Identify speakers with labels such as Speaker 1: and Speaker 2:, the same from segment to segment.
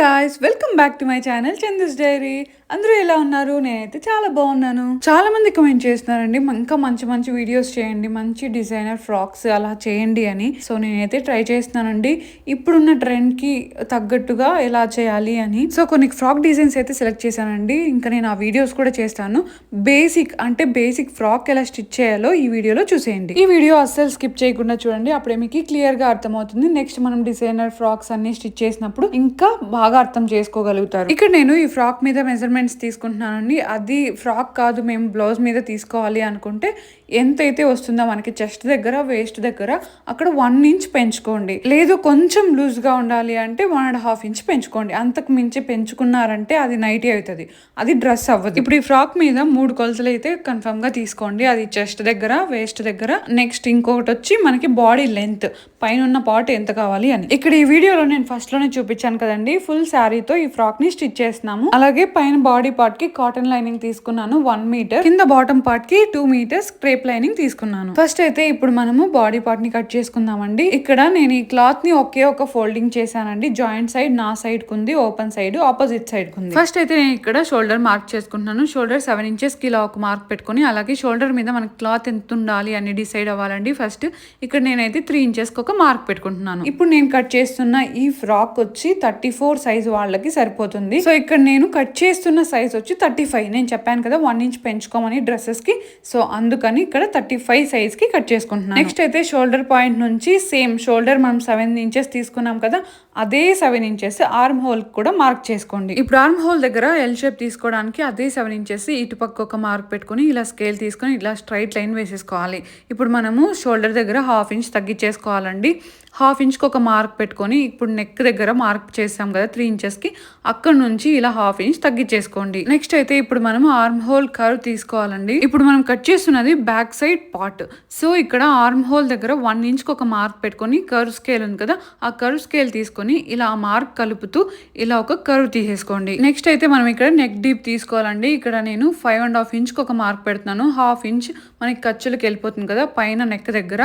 Speaker 1: Guys welcome back to my channel Chandas diary అందరూ ఎలా ఉన్నారు? నేనైతే చాలా బాగున్నాను. చాలా మంది కమెంట్ చేస్తున్నారండి ఇంకా మంచి మంచి వీడియోస్ చేయండి మంచి డిజైనర్ ఫ్రాక్స్ అలా చేయండి అని. సో నేనైతే ట్రై చేస్తున్నానండి. ఇప్పుడున్న ట్రెండ్కి తగ్గట్టుగా ఎలా చేయాలి అని. సో కొన్ని ఫ్రాక్ డిజైన్స్ అయితే సెలెక్ట్ చేశానండి. ఇంకా నేను ఆ వీడియోస్ కూడా చేస్తాను. బేసిక్ అంటే బేసిక్ ఫ్రాక్ ఎలా స్టిచ్ చేయాలో ఈ వీడియోలో చూసేయండి. ఈ వీడియో అస్సలు స్కిప్ చేయకుండా చూడండి. అప్పుడే మీకు క్లియర్గా అర్థమవుతుంది. నెక్స్ట్ మనం డిజైనర్ ఫ్రాక్స్ అన్ని స్టిచ్ చేసినప్పుడు ఇంకా బాగా అర్థం చేసుకోగలుగుతారు. ఇక్కడ నేను ఈ ఫ్రాక్ మీద మెజర్మెంట్స్ తీసుకుంటున్నానండి. అది ఫ్రాక్ కాదు మేము బ్లౌజ్ మీద తీసుకోవాలి అనుకుంటే ఎంతైతే వస్తుందో మనకి చెస్ట్ దగ్గర వేస్ట్ దగ్గర అక్కడ వన్ ఇంచ్ పెంచుకోండి. లేదు కొంచెం లూజ్గా ఉండాలి అంటే వన్ అండ్ హాఫ్ ఇంచ్ పెంచుకోండి. అంతకు మించి పెంచుకున్నారంటే అది నైటీ అవుతుంది. అది డ్రెస్ అవ్వదు. ఇప్పుడు ఈ ఫ్రాక్ మీద మూడు కొలతలు అయితే కన్ఫర్మ్గా తీసుకోండి. అది చెస్ట్ దగ్గర వేస్ట్ దగ్గర. నెక్స్ట్ ఇంకొకటి వచ్చి మనకి బాడీ లెంత్ పైన ఉన్న పార్ట్ ఎంత కావాలి అని. ఇక్కడ ఈ వీడియోలో నేను ఫస్ట్లోనే చూపించాను కదండి. ఫుల్ శారీతో ఈ ఫ్రాక్ని స్టిచ్ చేస్తున్నాము. అలాగే పైన బాడీ పార్ట్కి కాటన్ లైనింగ్ తీసుకున్నాను వన్ మీటర్ కింద బాటమ్ పార్ట్కి టూ మీటర్స్ క్రేప్ లైనింగ్ తీసుకున్నాను. ఫస్ట్ అయితే ఇప్పుడు మనము బాడీ పార్ట్ని కట్ చేసుకుందామండి. ఇక్కడ నేను ఈ క్లాత్ని ఒకే ఒక ఫోల్డింగ్ చేశానండి. జాయింట్ సైడ్ నా సైడ్ కుంది ఓపెన్ సైడ్ ఆపోజిట్ సైడ్ కుంది. ఫస్ట్ అయితే నేను ఇక్కడ షోల్డర్ మార్క్ చేసుకుంటున్నాను. షోల్డర్ సెవెన్ ఇంచెస్కి ఇలా ఒక మార్క్ పెట్టుకుని అలాగే షోల్డర్ మీద మనకి క్లాత్ ఎంత ఉండాలి అని డిసైడ్ అవ్వాలండి ఫస్ట్ ఇక్కడ నేనైతే త్రీ ఇంచెస్కి ఒక మార్క్ పెట్టుకుంటున్నాను. ఇప్పుడు నేను కట్ చేస్తున్న ఈ ఫ్రాక్ వచ్చి థర్టీ ఫోర్ సైజ్ వాళ్ళకి సరిపోతుంది. సో ఇక్కడ నేను కట్ చేస్తున్న సైజ్ వచ్చి థర్టీ ఫైవ్ నేను చెప్పాను కదా వన్ ఇంచ్ పెంచుకోమని డ్రెస్సెస్కి సో అందుకని ఇక్కడ థర్టీ ఫైవ్ సైజ్కి కట్ చేసుకుంటున్నాను. నెక్స్ట్ అయితే షోల్డర్ పాయింట్ నుంచి సేమ్ షోల్డర్ మనం సెవెన్ ఇంచెస్ తీసుకున్నాం కదా అదే సెవెన్ ఇంచెస్ ఆర్మ్ హోల్ కూడా మార్క్ చేసుకోండి. ఇప్పుడు ఆర్మ్ హోల్ దగ్గర ఎల్ షేప్ తీసుకోవడానికి అదే సెవెన్ ఇంచెస్ ఇటుపక్క ఒక మార్క్ పెట్టుకొని ఇలా స్కేల్ తీసుకొని ఇలా స్ట్రైట్ లైన్ వేసేసుకోవాలి. ఇప్పుడు మనము షోల్డర్ దగ్గర హాఫ్ ఇంచ్ తగ్గించేసుకోవాలండి. హాఫ్ ఇంచ్కి ఒక మార్క్ పెట్టుకొని ఇప్పుడు నెక్ దగ్గర మార్క్ చేసాం కదా త్రీ ఇంచెస్కి అక్కడ నుంచి ఇలా హాఫ్ ఇంచ్ తగ్గించేసుకోండి. నెక్స్ట్ అయితే ఇప్పుడు మనం ఆర్మ్ హోల్ కర్వ్ తీసుకోవాలండి. ఇప్పుడు మనం కట్ చేస్తున్నది బ్యాక్ సైడ్ పార్ట్. సో ఇక్కడ ఆర్మ్ హోల్ దగ్గర వన్ ఇంచ్కి ఒక మార్క్ పెట్టుకొని కర్వ్ స్కేల్ ఉంది కదా ఆ కర్వ్ స్కేల్ తీసుకొని ఇలా ఆ మార్క్ కలుపుతూ ఇలా ఒక కర్వ్ తీసేసుకోండి. నెక్స్ట్ అయితే మనం ఇక్కడ నెక్ డీప్ తీసుకోవాలండి. ఇక్కడ నేను ఫైవ్ అండ్ హాఫ్ ఇంచ్కి ఒక మార్క్ పెడుతున్నాను. హాఫ్ ఇంచ్ మనకి ఖర్చులకు వెళ్ళిపోతుంది కదా పైన నెక్ దగ్గర.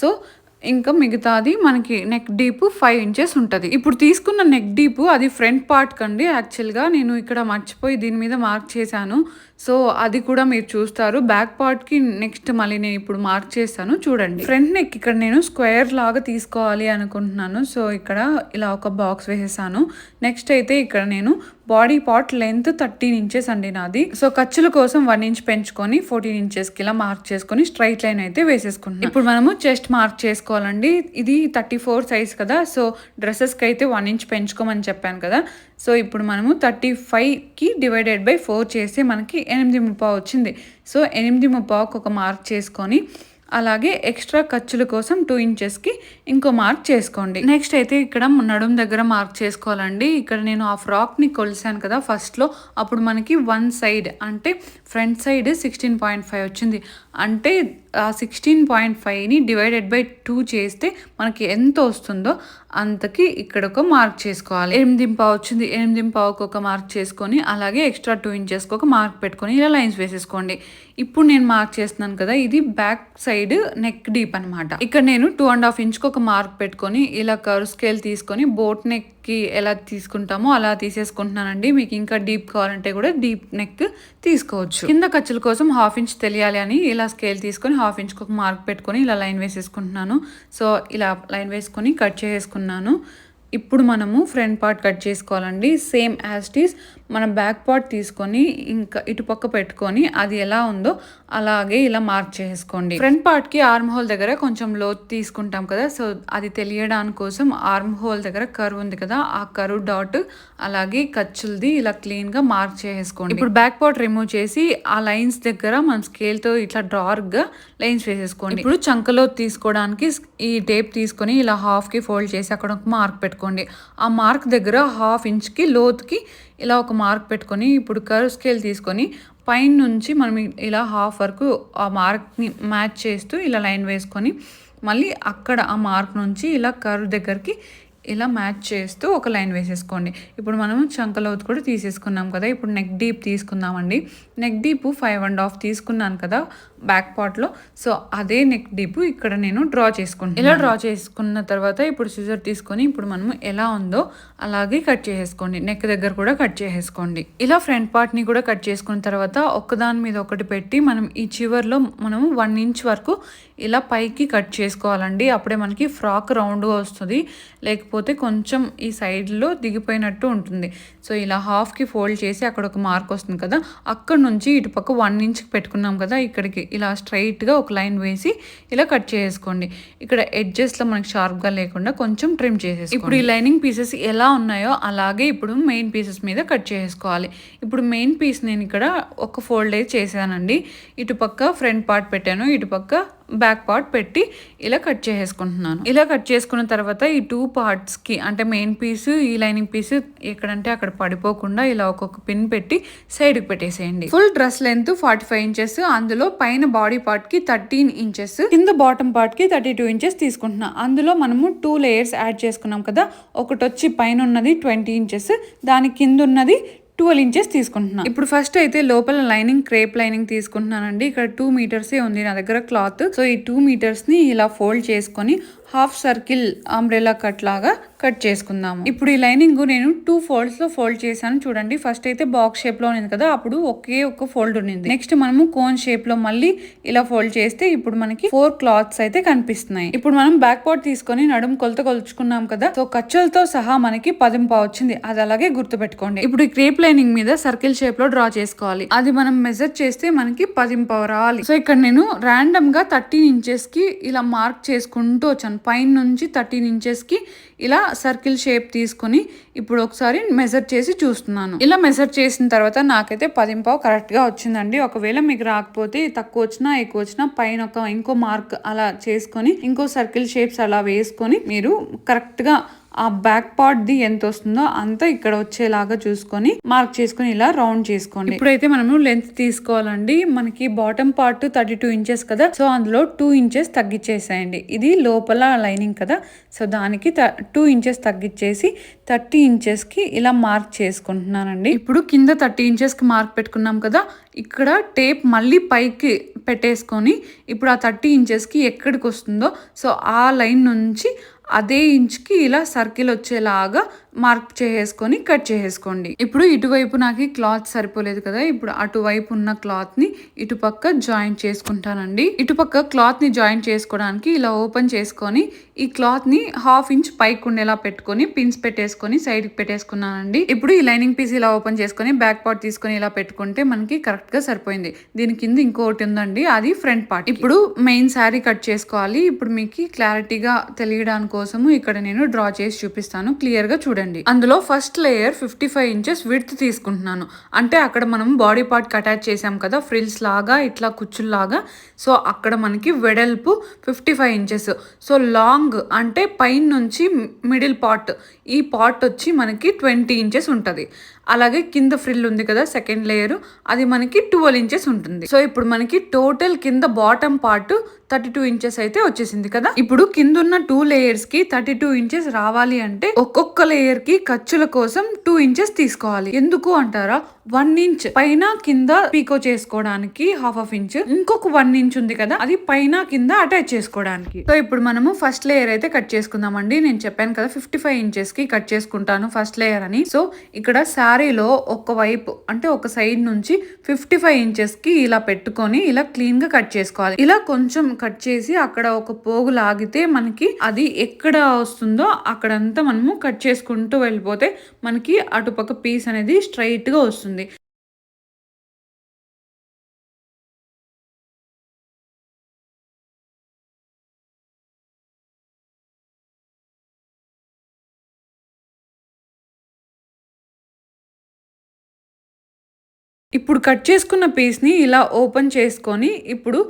Speaker 1: సో ఇంకా మిగతాది మనకి నెక్ డీప్ ఫైవ్ ఇంచెస్ ఉంటుంది. ఇప్పుడు తీసుకున్న నెక్ డీప్ అది ఫ్రంట్ పార్ట్ కండి. యాక్చువల్గా నేను ఇక్కడ మర్చిపోయి దీని మీద మార్క్ చేశాను. సో అది కూడా మీరు చూస్తారు. బ్యాక్ పార్ట్కి నెక్స్ట్ మళ్ళీ నేను ఇప్పుడు మార్క్ చేస్తాను. చూడండి. ఫ్రంట్ నెక్ ఇక్కడ నేను స్క్వేర్ లాగా తీసుకోవాలి అనుకుంటున్నాను. సో ఇక్కడ ఇలా ఒక బాక్స్ వేసేసాను. నెక్స్ట్ అయితే ఇక్కడ నేను body part length thirteen inches అండి నాది. సో ఖర్చుల కోసం వన్ ఇంచ్ పెంచుకొని ఫోర్టీన్ ఇంచెస్కి ఇలా మార్క్ చేసుకొని స్ట్రైట్ లైన్ అయితే వేసేసుకుంటాం ఇప్పుడు మనము చెస్ట్ మార్క్ చేసుకోవాలండి. ఇది థర్టీ ఫోర్ సైజ్ కదా. సో డ్రెస్సెస్కి అయితే వన్ ఇంచ్ పెంచుకోమని చెప్పాను కదా. సో ఇప్పుడు మనము థర్టీ ఫైవ్కి డివైడెడ్ బై ఫోర్ చేస్తే మనకి ఎనిమిది ముప్పా వచ్చింది. సో ఎనిమిది ముప్పావుకి ఒక మార్క్ చేసుకొని అలాగే ఎక్స్ట్రా ఖర్చుల కోసం టూ ఇంచెస్కి ఇంకో మార్క్ చేసుకోండి. నెక్స్ట్ అయితే ఇక్కడ నడుం దగ్గర మార్క్ చేసుకోవాలండి. ఇక్కడ నేను ఆ ఫ్రాక్ని కొలిసాను కదా ఫస్ట్లో. అప్పుడు మనకి వన్ సైడ్ అంటే front side sixteen point five వచ్చింది. అంటే ఆ సిక్స్టీన్ పాయింట్ ఫైవ్ని డివైడెడ్ బై టూ చేస్తే మనకి ఎంత వస్తుందో అంతకి ఇక్కడ ఒక మార్క్ చేసుకోవాలి. ఎనిమిది పావు వచ్చింది. ఎనిమిది పావుకు ఒక మార్క్ చేసుకొని అలాగే ఎక్స్ట్రా టూ ఇంచెస్కి ఒక మార్క్ పెట్టుకొని ఇలా లైన్స్ వేసేసుకోండి. ఇప్పుడు నేను మార్క్ చేస్తున్నాను కదా ఇది బ్యాక్ సైడ్ నెక్ డీప్ అనమాట ఇక్కడ నేను టూ అండ్ హాఫ్ ఇంచ్కి ఒక మార్క్ పెట్టుకొని ఇలా కర్వ్ స్కేల్ తీసుకొని బోట్ నెక్ కి ఎలా తీసుకుంటామో అలా తీసేసుకుంటున్నానండి. మీకు ఇంకా డీప్ కావాలంటే కూడా డీప్ నెక్ తీసుకోవచ్చు. కింద ఖర్చుల కోసం హాఫ్ ఇంచ్ తెలియాలి అని ఇలా స్కేల్ తీసుకొని హాఫ్ ఇంచ్కి ఒక మార్క్ పెట్టుకొని ఇలా లైన్ వేసేసుకుంటున్నాను. సో ఇలా లైన్ వేసుకొని కట్ చేసుకున్నాను ఇప్పుడు మనము ఫ్రంట్ పార్ట్ కట్ చేసుకోవాలండి. సేమ్ యాస్టీస్ మన బ్యాక్ పార్ట్ తీసుకొని ఇంకా ఇటుపక్క పెట్టుకొని అది ఎలా ఉందో అలాగే ఇలా మార్క్ చేసుకోండి. ఫ్రంట్ పార్ట్కి ఆర్మ్ హోల్ దగ్గర కొంచెం లోతు తీసుకుంటాం కదా. సో అది తెలియడానికి కోసం ఆర్మ్ హోల్ దగ్గర కర్వ్ ఉంది కదా. ఆ కర్వ్ డాట్ అలాగే ఖర్చులది ఇలా క్లీన్గా మార్క్ చేసుకోండి. ఇప్పుడు బ్యాక్ పార్ట్ రిమూవ్ చేసి ఆ లైన్స్ దగ్గర మనం స్కేల్తో ఇట్లా డార్క్గా లైన్స్ వేసేసుకోండి. ఇప్పుడు చంకలో తీసుకోవడానికి ఈ టేప్ తీసుకొని ఇలా హాఫ్కి ఫోల్డ్ చేసి అక్కడ ఒక మార్క్ పెట్టుకోండి. ఆ మార్క్ దగ్గర హాఫ్ ఇంచ్కి లోతుకి ఇలా ఒక మార్క్ పెట్టుకొని ఇప్పుడు కర్వ్ స్కేల్ తీసుకొని పైన నుంచి మనం ఇలా హాఫ్ వరకు ఆ మార్క్ని మ్యాచ్ చేస్తూ ఇలా లైన్ వేసుకొని మళ్ళీ అక్కడ ఆ మార్క్ నుంచి ఇలా కర్వ్ దగ్గరికి ఇలా మ్యాచ్ చేస్తూ ఒక లైన్ వేసేసుకోండి. ఇప్పుడు మనం చంకలోతు కూడా తీసేసుకున్నాం కదా ఇప్పుడు నెక్ డీప్ తీసుకుందామండి. Neck deep five and half తీసుకున్నాను కదా బ్యాక్ పార్ట్లో సో అదే నెక్ డీప్ ఇక్కడ నేను డ్రా చేసుకుంటాను ఇలా డ్రా చేసుకున్న తర్వాత ఇప్పుడు సిజర్ తీసుకొని ఇప్పుడు మనము ఎలా ఉందో అలాగే కట్ చేసేసుకోండి. నెక్ దగ్గర కూడా కట్ చేసేసుకోండి. ఇలా ఫ్రంట్ పార్ట్ని కూడా కట్ చేసుకున్న తర్వాత ఒకదాని మీద ఒకటి పెట్టి మనం ఈ చివర్లో మనము వన్ ఇంచ్ వరకు ఇలా పైకి కట్ చేసుకోవాలండి. అప్పుడే మనకి ఫ్రాక్ రౌండ్గా వస్తుంది. లేకపోతే కొంచెం ఈ సైడ్లో దిగిపోయినట్టు ఉంటుంది. సో ఇలా హాఫ్కి ఫోల్డ్ చేసి అక్కడ ఒక మార్క్ వస్తుంది కదా. అక్కడ నుంచి ఇటు పక్క వన్ ఇంచ్కి పెట్టుకున్నాం కదా ఇక్కడికి. ఇలా స్ట్రైట్గా ఒక లైన్ వేసి ఇలా కట్ చేసుకోండి. ఇక్కడ ఎడ్జెస్లో మనకి షార్ప్గా లేకుండా కొంచెం ట్రిమ్ చేసేసి ఇప్పుడు ఈ లైనింగ్ పీసెస్ ఎలా ఉన్నాయో అలాగే ఇప్పుడు మెయిన్ పీసెస్ మీద కట్ చేసుకోవాలి. ఇప్పుడు మెయిన్ పీస్ నేను ఇక్కడ ఒక ఫోల్డ్ అయితే చేశానండి. ఇటు పక్క ఫ్రంట్ పార్ట్ పెట్టాను. ఇటుపక్క బ్యాక్ పార్ట్ పెట్టి ఇలా కట్ చేసేసుకుంటున్నాను. ఇలా కట్ చేసుకున్న తర్వాత ఈ టూ పార్ట్స్కి అంటే మెయిన్ పీస్ ఈ లైనింగ్ పీస్ ఎక్కడంటే అక్కడ పడిపోకుండా ఇలా ఒక్కొక్క పిన్ పెట్టి సైడ్కి పెట్టేసేయండి. Full dress length forty five inches అందులో పైన బాడీ పార్ట్కి థర్టీన్ ఇంచెస్ కింద బాటమ్ పార్ట్కి థర్టీ టూ ఇంచెస్ తీసుకుంటున్నాం. అందులో మనము టూ లేయర్స్ యాడ్ చేసుకున్నాం కదా ఒకటి వచ్చి పైన ఉన్నది ట్వంటీ ఇంచెస్ దాని కింద ఉన్నది ట్వెల్వ్ ఇంచెస్ తీసుకుంటున్నాను ఇప్పుడు ఫస్ట్ అయితే లోపల లైనింగ్ క్రేప్ లైనింగ్ తీసుకుంటున్నానండి. ఇక్కడ టూ మీటర్సే ఉంది నా దగ్గర క్లాత్. సో ఈ టూ మీటర్స్ని ఇలా ఫోల్డ్ చేసుకొని హాఫ్ సర్కిల్ అంబ్రెలా కట్ లాగా కట్ చేసుకుందాము. ఇప్పుడు ఈ లైనింగ్ నేను టూ ఫోల్డ్స్లో ఫోల్డ్ చేశాను. చూడండి ఫస్ట్ అయితే బాక్స్ షేప్లో ఉంది కదా అప్పుడు ఒకే ఒక ఫోల్డ్ ఉంది నెక్స్ట్ మనము కోన్ షేప్లో మళ్ళీ ఇలా ఫోల్డ్ చేస్తే ఇప్పుడు మనకి ఫోర్ క్లాత్స్ అయితే కనిపిస్తున్నాయి. ఇప్పుడు మనం బ్యాక్ పార్ట్ తీసుకొని నడుము కొలత కొలుచుకున్నాం కదా సో ఖర్చులతో సహా మనకి పదింపా వచ్చింది. అది అలాగే గుర్తుపెట్టుకోండి. ఇప్పుడు ఈ క్రేప్ లైనింగ్ మీద సర్కిల్ షేప్లో డ్రా చేసుకోవాలి. అది మనం మెజర్ చేస్తే మనకి పదింప రావాలి సో ఇక్కడ నేను ర్యాండమ్గా థర్టీన్ ఇంచెస్కి ఇలా మార్క్ చేసుకుంటూ వచ్చాను. పైన నుంచి థర్టీన్ ఇంచెస్కి ఇలా సర్కిల్ షేప్ తీసుకొని ఇప్పుడు ఒకసారి మెజర్ చేసి చూస్తున్నాను. ఇలా మెజర్ చేసిన తర్వాత నాకైతే పదింపావు కరెక్ట్గా వచ్చిందండి. ఒకవేళ మీకు రాకపోతే తక్కువ వచ్చినా ఎక్కువ వచ్చినా పైన ఒక ఇంకో మార్క్ అలా చేసుకొని ఇంకో సర్కిల్ షేప్స్ అలా వేసుకొని మీరు కరెక్ట్గా ఆ బ్యాక్ పార్ట్ ది ఎంత వస్తుందో అంత ఇక్కడ వచ్చేలాగా చూసుకొని మార్క్ చేసుకొని ఇలా రౌండ్ చేసుకోండి. ఇప్పుడైతే మనము లెంత్ తీసుకోవాలండి. మనకి bottom part thirty two inches కదా. సో అందులో టూ ఇంచెస్ తగ్గించేసేయండి ఇది లోపల లైనింగ్ కదా. సో దానికి టూ ఇంచెస్ తగ్గించేసి థర్టీ ఇంచెస్కి ఇలా మార్క్ చేసుకుంటున్నానండి. ఇప్పుడు కింద థర్టీ ఇంచెస్కి మార్క్ పెట్టుకున్నాం కదా. ఇక్కడ టేప్ మళ్ళీ పైకి పెట్టేసుకొని ఇప్పుడు ఆ థర్టీ ఇంచెస్కి ఎక్కడికి వస్తుందో. సో ఆ లైన్ నుంచి అదే ఇంచ్కి ఇలా సర్కిల్ వచ్చేలాగా మార్క్ చేసేసుకొని కట్ చేసేసుకోండి. ఇప్పుడు ఇటువైపు నాకు క్లాత్ సరిపోలేదు కదా ఇప్పుడు అటువైపు ఉన్న క్లాత్ని ఇటుపక్క జాయింట్ చేసుకుంటానండి. ఇటుపక్క క్లాత్ని జాయింట్ చేసుకోవడానికి ఇలా ఓపెన్ చేసుకొని ఈ క్లాత్ని హాఫ్ ఇంచ్ పైకి ఉండేలా పెట్టుకొని పిన్స్ పెట్టేసుకొని సైడ్కి పెట్టేసుకున్నానండి. ఇప్పుడు ఈ లైనింగ్ పీస్ ఇలా ఓపెన్ చేసుకొని బ్యాక్ పార్ట్ తీసుకొని ఇలా పెట్టుకుంటే మనకి కరెక్ట్గా సరిపోయింది. దీని కింద ఇంకోటి ఉందండి అది ఫ్రంట్ పార్ట్. ఇప్పుడు మెయిన్ శారీ కట్ చేసుకోవాలి. ఇప్పుడు మీకు క్లారిటీగా తెలియడానికి కోసము ఇక్కడ నేను డ్రా చేసి చూపిస్తాను. క్లియర్గా చూడండి. అందులో first layer fifty five inches width తీసుకుంటున్నాను. అంటే అక్కడ మనం బాడీ పార్ట్ అటాచ్ చేసాం కదా ఫ్రిల్స్ లాగా ఇట్లా కుచ్చుల్లాగా. సో అక్కడ మనకి వెడల్పు fifty five inches. So long అంటే పైన నుంచి మిడిల్ పార్ట్ ఈ పార్ట్ వచ్చి మనకి ట్వంటీ ఇంచెస్ ఉంటుంది. అలాగే కింద ఫ్రిల్ ఉంది కదా సెకండ్ లేయర్ అది మనకి ట్వెల్వ్ ఇంచెస్ ఉంటుంది. సో ఇప్పుడు మనకి టోటల్ కింద bottom part thirty two inches అయితే వచ్చేసింది కదా? ఇప్పుడు కిందున్న టూ లేయర్స్కి థర్టీ టూ ఇంచెస్ రావాలి అంటే ఒక్కొక్క లేయర్కి ఖర్చుల కోసం టూ ఇంచెస్ తీసుకోవాలి. ఎందుకు అంటారా? వన్ ఇంచ్ పైన కింద పీకో చేసుకోవడానికి హాఫ్ ఆఫ్ ఇంచ్ ఇంకొక వన్ ఇంచ్ ఉంది కదా అది పైన కింద అటాచ్ చేసుకోవడానికి. సో ఇప్పుడు మనము ఫస్ట్ లేయర్ అయితే కట్ చేసుకుందామండి. నేను చెప్పాను కదా ఫిఫ్టీ ఫైవ్ ఇంచెస్కి కట్ చేసుకుంటాను ఫస్ట్ లేయర్ అని. సో ఇక్కడ శారీలో ఒక వైపు అంటే ఒక సైడ్ నుంచి ఫిఫ్టీ ఫైవ్ ఇంచెస్కి ఇలా పెట్టుకొని ఇలా క్లీన్గా కట్ చేసుకోవాలి. ఇలా కొంచెం కట్ చేసి అక్కడ ఒక పోగు లాగితే మనకి అది ఎక్కడ వస్తుందో అక్కడంతా మనము కట్ చేసుకుంటూ వెళ్ళిపోతే మనకి అటుపక్క పీస్ అనేది స్ట్రైట్గా వస్తుంది. ఇప్పుడు కట్ చేసుకున్న పీస్ని ఇలా ఓపెన్ చేసుకొని ఇప్పుడు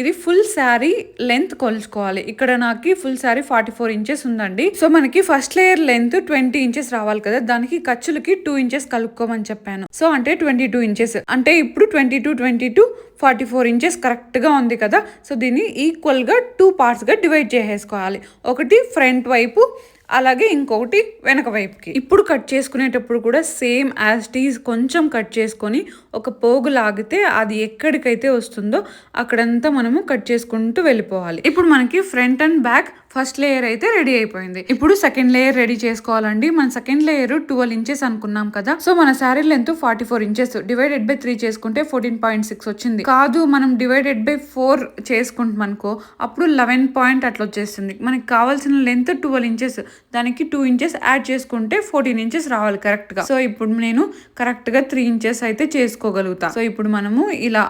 Speaker 1: ఇది ఫుల్ శారీ లెంత్ కొలుచుకోవాలి. ఇక్కడ నాకు full sari forty four inches ఉందండి. సో మనకి first layer length twenty inches రావాలి కదా. దానికి ఖర్చులకి టూ ఇంచెస్ కలుపుకోమని చెప్పాను. సో అంటే ట్వంటీ టూ ఇంచెస్. అంటే ఇప్పుడు twenty two twenty two forty four inches కరెక్ట్గా ఉంది కదా. సో దీన్ని ఈక్వల్గా టూ పార్ట్స్గా డివైడ్ చేసేసుకోవాలి. ఒకటి ఫ్రంట్ వైపు అలాగే ఇంకొకటి వెనక వైపుకి. ఇప్పుడు కట్ చేసుకునేటప్పుడు కూడా సేమ్ యాజ్ టీజ్ కొంచెం కట్ చేసుకొని ఒక పోగు లాగితే అది ఎక్కడికైతే వస్తుందో అక్కడంతా మనము కట్ చేసుకుంటూ వెళ్ళిపోవాలి. ఇప్పుడు మనకి front and back first layer అయితే రెడీ అయిపోయింది. ఇప్పుడు సెకండ్ లేయర్ రెడీ చేసుకోవాలండి. మన సెకండ్ లేయర్ ట్వెల్వ్ ఇంచెస్ అనుకున్నాం కదా. సో మన sari length forty four inches divided by three చేసుకుంటే ఫోర్టీన్ పాయింట్ సిక్స్ వచ్చింది. కాదు మనం డివైడెడ్ బై ఫోర్ చేసుకుంటాం అనుకో అప్పుడు లెవెన్ పాయింట్ అట్లా వచ్చేస్తుంది. మనకి కావాల్సిన లెంత్ ట్వెల్వ్ ఇంచెస్ దానికి టూ ఇంచెస్ యాడ్ చేసుకుంటే ఫోర్టీన్ ఇంచెస్ రావాలి కరెక్ట్గా. సో ఇప్పుడు నేను కరెక్ట్గా త్రీ ఇంచెస్ అయితే చేసుకోగలుగుతా. సో ఇప్పుడు మనము ఇలా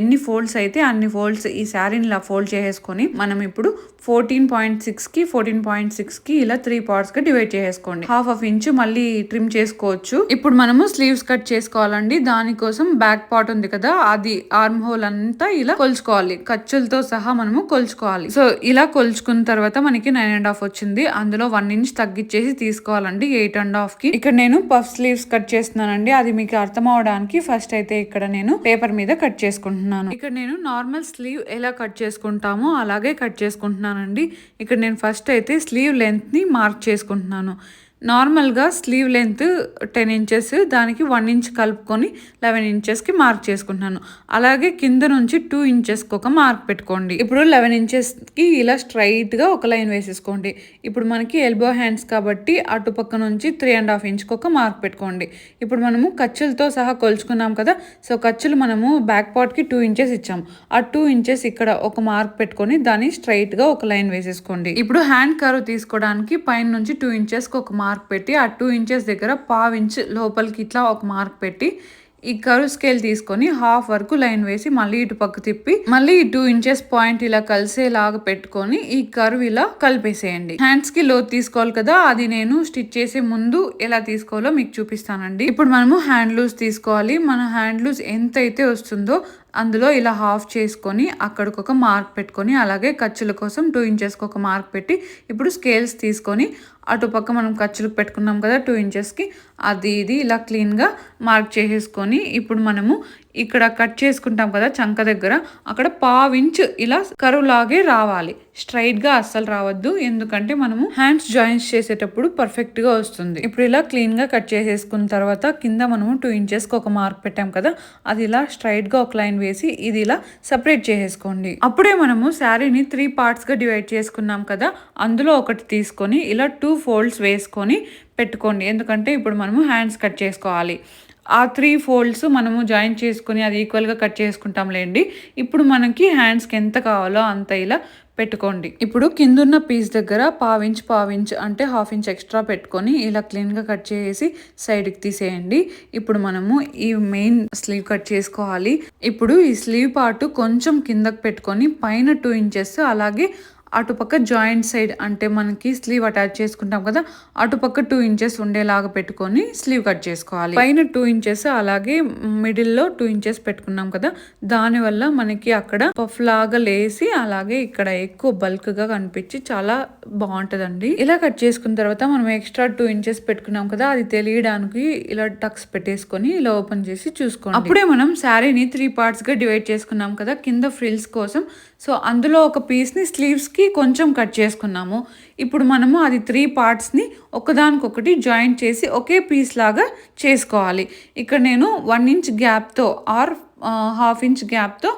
Speaker 1: ఎన్ని ఫోల్డ్స్ అయితే అన్ని ఫోల్డ్స్ ఈ శారీని ఇలా ఫోల్డ్ చేసేసుకొని మనం ఇప్పుడు ఫోర్టీన్ పాయింట్ సిక్స్కి ఫోర్టీన్ పాయింట్ సిక్స్కి ఇలా త్రీ పార్ట్స్గా డివైడ్ చేసుకోండి హాఫ్ హాఫ్ ఇంచ్ మళ్ళీ ట్రిమ్ చేసుకోవచ్చు. ఇప్పుడు మనము స్లీవ్స్ కట్ చేసుకోవాలండి. దానికోసం బ్యాక్ పార్ట్ ఉంది కదా అది ఆర్మ్ హోల్ అంతా ఇలా కొలుచుకోవాలి. ఖర్చులతో సహా మనము కొలుచుకోవాలి. సో ఇలా కొలుచుకున్న తర్వాత మనకి నైన్ అండ్ హాఫ్ వచ్చింది. అందులో వన్ ఇంచ్ తగ్గించేసి తీసుకోవాలండి. ఎయిట్ అండ్ హాఫ్కి. ఇక్కడ నేను పఫ్ స్లీవ్స్ కట్ చేస్తున్నానండి. అది మీకు అర్థం అవడానికి ఫస్ట్ అయితే ఇక్కడ నేను పేపర్ మీద కట్ చేసుకుంటున్నాను. ఇక్కడ నేను నార్మల్ స్లీవ్ ఎలా కట్ చేసుకుంటామో అలాగే కట్ చేసుకుంటున్నాను. చేసుకుంటున్నానండి ఇక్కడ నేను ఫస్ట్ అయితే స్లీవ్ లెంత్ని మార్క్ చేసుకుంటున్నాను. నార్మల్గా స్లీవ్ లెంత్ టెన్ ఇంచెస్ దానికి వన్ ఇంచ్ కలుపుకొని లెవెన్ ఇంచెస్కి మార్క్ చేసుకుంటున్నాను. అలాగే కింద నుంచి టూ ఇంచెస్కి ఒక మార్క్ పెట్టుకోండి. ఇప్పుడు లెవెన్ ఇంచెస్కి ఇలా స్ట్రైట్గా ఒక లైన్ వేసేసుకోండి. ఇప్పుడు మనకి ఎల్బో హ్యాండ్స్ కాబట్టి అటుపక్క నుంచి త్రీ అండ్ హాఫ్ ఇంచ్కి ఒక మార్క్ పెట్టుకోండి. ఇప్పుడు మనము ఖర్చులతో సహా కొలుచుకున్నాం కదా సో ఖర్చులు మనము బ్యాక్ పార్ట్కి టూ ఇంచెస్ ఇచ్చాం. ఆ టూ ఇంచెస్ ఇక్కడ ఒక మార్క్ పెట్టుకొని దాన్ని స్ట్రైట్గా ఒక లైన్ వేసేసుకోండి. ఇప్పుడు హ్యాండ్ కర్వ్ తీసుకోవడానికి పైన నుంచి టూ ఇంచెస్కి ఒక మార్క్ మార్క్ పెట్టి ఆ టూ ఇంచెస్ దగ్గర పావు ఇంచ్ లోపలికి ఇట్లా ఒక మార్క్ పెట్టి ఈ కరువు స్కేల్ తీసుకొని హాఫ్ వరకు లైన్ వేసి మళ్ళీ ఇటు పక్క తిప్పి మళ్ళీ ఈ టూ ఇంచెస్ పాయింట్ ఇలా కలిసేలాగా పెట్టుకొని ఈ కరువు ఇలా కలిపేసేయండి. హ్యాండ్స్కి లోతు తీసుకోవాలి కదా అది నేను స్టిచ్ చేసే ముందు ఎలా తీసుకోవాలో మీకు చూపిస్తానండి. ఇప్పుడు మనము హ్యాండ్ లూజ్ తీసుకోవాలి. మన హ్యాండ్ లూజ్ ఎంత అయితే వస్తుందో అందులో ఇలా హాఫ్ చేసుకొని అక్కడికి ఒక మార్క్ పెట్టుకొని అలాగే ఖర్చుల కోసం టూ ఇంచెస్కి ఒక మార్క్ పెట్టి ఇప్పుడు స్కేల్స్ తీసుకొని అటుపక్క మనం ఖర్చులకు పెట్టుకున్నాం కదా టూ ఇంచెస్కి అది ఇది ఇలా క్లీన్గా మార్క్ చేసేసుకొని ఇప్పుడు మనము ఇక్కడ కట్ చేసుకుంటాం కదా చంక దగ్గర అక్కడ పావు ఇలా కరువు లాగే రావాలి. స్ట్రైట్గా అస్సలు రావద్దు ఎందుకంటే మనము హ్యాండ్స్ జాయింట్స్ చేసేటప్పుడు పర్ఫెక్ట్గా వస్తుంది. ఇప్పుడు ఇలా క్లీన్గా కట్ చేసేసుకున్న తర్వాత కింద మనము టూ ఇంచెస్కి ఒక మార్క్ పెట్టాం కదా అది ఇలా స్ట్రైట్గా ఒక లైన్ వేసి ఇది ఇలా సపరేట్ చేసేసుకోండి. అప్పుడే మనము శారీని త్రీ పార్ట్స్గా డివైడ్ చేసుకున్నాం కదా అందులో ఒకటి తీసుకొని ఇలా టూ ఫోల్డ్స్ వేసుకొని పెట్టుకోండి. ఎందుకంటే ఇప్పుడు మనము హ్యాండ్స్ కట్ చేసుకోవాలి. ఆ త్రీ ఫోల్డ్స్ మనము జాయిన్ చేసుకుని అది ఈక్వల్గా కట్ చేసుకుంటాంలేండి. ఇప్పుడు మనకి హ్యాండ్స్కి ఎంత కావాలో అంత ఇలా పెట్టుకోండి. ఇప్పుడు కిందున్న పీస్ దగ్గర పావించ్ పావించ్ అంటే హాఫ్ ఇంచ్ ఎక్స్ట్రా పెట్టుకొని ఇలా క్లీన్గా కట్ చేసి సైడ్కి తీసేయండి. ఇప్పుడు మనము ఈ మెయిన్ స్లీవ్ కట్ చేసుకోవాలి. ఇప్పుడు ఈ స్లీవ్ పార్ట్ కొంచెం కిందకు పెట్టుకొని పైన టూ ఇంచెస్ అలాగే అటుపక్క జాయింట్ సైడ్ అంటే మనకి స్లీవ్ అటాచ్ చేసుకుంటాం కదా అటుపక్క టూ ఇంచెస్ ఉండేలాగా పెట్టుకొని స్లీవ్ కట్ చేసుకోవాలి. పైన టూ ఇంచెస్ అలాగే మిడిల్లో టూ ఇంచెస్ పెట్టుకున్నాం కదా దానివల్ల మనకి అక్కడ పఫ్ లాగా లేసి అలాగే ఇక్కడ ఎక్కువ బల్క్గా కనిపించి చాలా బాగుంటుందండి. ఇలా కట్ చేసుకున్న తర్వాత మనం ఎక్స్ట్రా టూ ఇంచెస్ పెట్టుకున్నాం కదా అది తెలియడానికి ఇలా టక్స్ పెట్టేసుకొని ఇలా ఓపెన్ చేసి చూసుకోండి. అప్పుడే మనం శారీని త్రీ పార్ట్స్గా డివైడ్ చేసుకున్నాం కదా కింద ఫ్రిల్స్ కోసం సో అందులో ఒక పీస్ని స్లీవ్స్కి కొంచెం కట్ చేసుకున్నాము. ఇప్పుడు మనము అది త్రీ పార్ట్స్ని ఒకదానికొకటి జాయింట్ చేసి ఒకే పీస్ లాగా చేసుకోవాలి. ఇక్కడ నేను వన్ ఇంచ్ గ్యాప్తో ఆర్ హాఫ్ ఇంచ్ గ్యాప్తో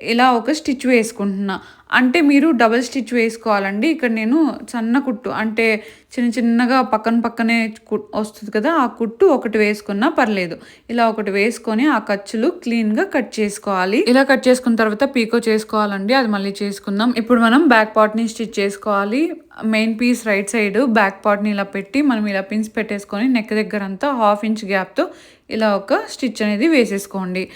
Speaker 1: ఇలా ఒక స్టిచ్ వేసుకుంటున్నా. అంటే మీరు డబల్ స్టిచ్ వేసుకోవాలండి. ఇక్కడ నేను సన్న కుట్టు అంటే చిన్న చిన్నగా పక్కన పక్కనే కు- వస్తుంది కదా ఆ కుట్టు ఒకటి వేసుకున్నా పర్లేదు. ఇలా ఒకటి వేసుకొని ఆ ఖర్చులు క్లీన్గా కట్ చేసుకోవాలి. ఇలా కట్ చేసుకున్న తర్వాత పీకో చేసుకోవాలండి. అది మళ్ళీ చేసుకుందాం. ఇప్పుడు మనం బ్యాక్ పార్ట్ని స్టిచ్ చేసుకోవాలి. Main piece right side back పార్ట్ని ఇలా పెట్టి మనం ఇలా పిన్స్ పెట్టేసుకొని నెక్ దగ్గర అంతా హాఫ్ ఇంచ్ గ్యాప్తో ఇలా ఒక స్టిచ్ అనేది వేసేసుకోండి.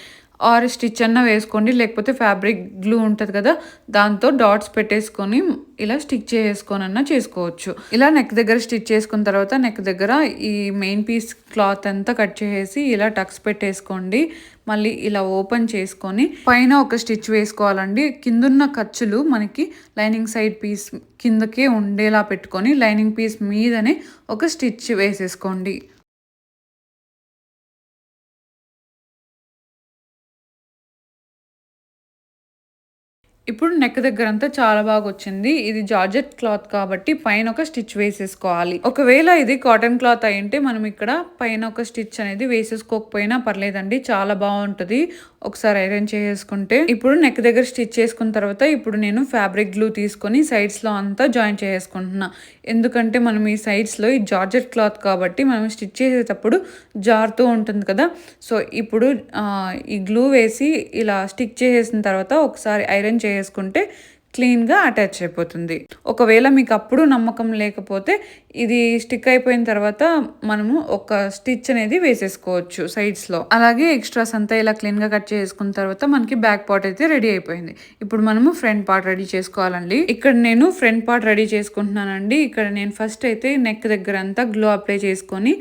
Speaker 1: ఆర్ స్టిచ్ అన్న వేసుకోండి లేకపోతే ఫ్యాబ్రిక్ గ్లూ ఉంటుంది కదా దాంతో డాట్స్ పెట్టేసుకొని ఇలా స్టిచ్ చేసుకొని అన్న చేసుకోవచ్చు. ఇలా నెక్ దగ్గర స్టిచ్ చేసుకున్న తర్వాత నెక్ దగ్గర ఈ మెయిన్ పీస్ క్లాత్ అంతా కట్ చేసేసి ఇలా టక్స్ పెట్టేసుకోండి. మళ్ళీ ఇలా ఓపెన్ చేసుకొని పైన ఒక స్టిచ్ వేసుకోవాలండి. కిందున్న ఖర్చులు మనకి లైనింగ్ సైడ్ పీస్ కిందకే ఉండేలా పెట్టుకొని లైనింగ్ పీస్ మీదనే ఒక స్టిచ్ వేసేసుకోండి. ఇప్పుడు నెక్ దగ్గర అంతా చాలా బాగా వచ్చింది. ఇది జార్జెట్ క్లాత్ కాబట్టి పైన ఒక స్టిచ్ వేసేసుకోవాలి. ఒకవేళ ఇది కాటన్ క్లాత్ అయింటే మనం ఇక్కడ పైన ఒక స్టిచ్ అనేది వేసేసుకోకపోయినా పర్లేదండి. చాలా బాగుంటుంది. ఒకసారి ఐరన్ చేసుకుంటే ఇప్పుడు నెక్ దగ్గర స్టిచ్ చేసుకున్న తర్వాత ఇప్పుడు నేను ఫ్యాబ్రిక్ గ్లూ తీసుకొని సైడ్స్లో అంతా జాయిన్ చేసుకుంటున్నా ఎందుకంటే మనం ఈ సైడ్స్లో ఈ జార్జెట్ క్లాత్ కాబట్టి మనం స్టిచ్ చేసేటప్పుడు జారుతూ ఉంటుంది కదా. సో ఇప్పుడు ఈ గ్లూ వేసి ఇలా స్టిక్ చేసేసిన తర్వాత ఒకసారి ఐరన్ చేసుకుంటే క్లీన్గా అటాచ్ అయిపోతుంది. ఒకవేళ మీకు అప్పుడు నమ్మకం లేకపోతే ఇది స్టిక్ అయిపోయిన తర్వాత మనము ఒక స్టిచ్ అనేది వేసేసుకోవచ్చు సైడ్స్లో. అలాగే ఎక్స్ట్రాస్ అంతా ఇలా క్లీన్గా కట్ చేసుకున్న తర్వాత మనకి బ్యాక్ పార్ట్ అయితే రెడీ అయిపోయింది. ఇప్పుడు మనము ఫ్రంట్ పార్ట్ రెడీ చేసుకోవాలండి. ఇక్కడ నేను ఫ్రంట్ పార్ట్ రెడీ చేసుకుంటున్నానండి. ఇక్కడ నేను ఫస్ట్ అయితే నెక్ దగ్గర అంతా గ్లో అప్లై చేసుకొని